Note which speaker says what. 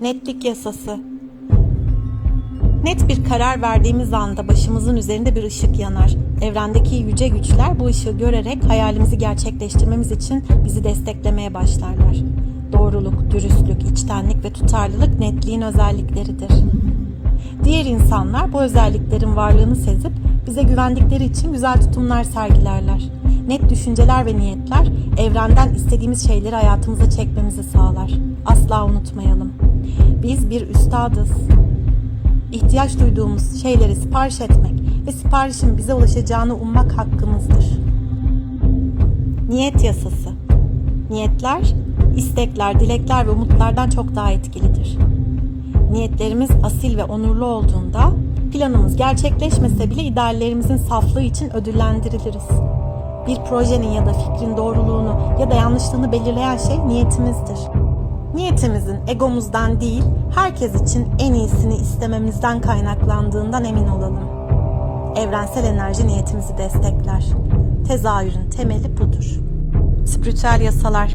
Speaker 1: Netlik yasası. Net bir karar verdiğimiz anda başımızın üzerinde bir ışık yanar. Evrendeki yüce güçler bu ışığı görerek hayalimizi gerçekleştirmemiz için bizi desteklemeye başlarlar. Doğruluk, dürüstlük, içtenlik ve tutarlılık netliğin özellikleridir. Diğer insanlar bu özelliklerin varlığını sezip bize güvendikleri için güzel tutumlar sergilerler. Net düşünceler ve niyetler evrenden istediğimiz şeyleri hayatımıza çekmemizi sağlar. Asla unutmayalım. Biz bir üstadız. İhtiyaç duyduğumuz şeyleri sipariş etmek ve siparişin bize ulaşacağını ummak hakkımızdır. Niyet yasası. Niyetler, istekler, dilekler ve umutlardan çok daha etkilidir. Niyetlerimiz asil ve onurlu olduğunda planımız gerçekleşmese bile ideallerimizin saflığı için ödüllendiriliriz. Bir projenin ya da fikrin doğruluğunu ya da yanlışlığını belirleyen şey niyetimizdir. Niyetimizin egomuzdan değil, herkes için en iyisini istememizden kaynaklandığından emin olalım. Evrensel enerji niyetimizi destekler. Tezahürün temeli budur. Spiritüel yasalar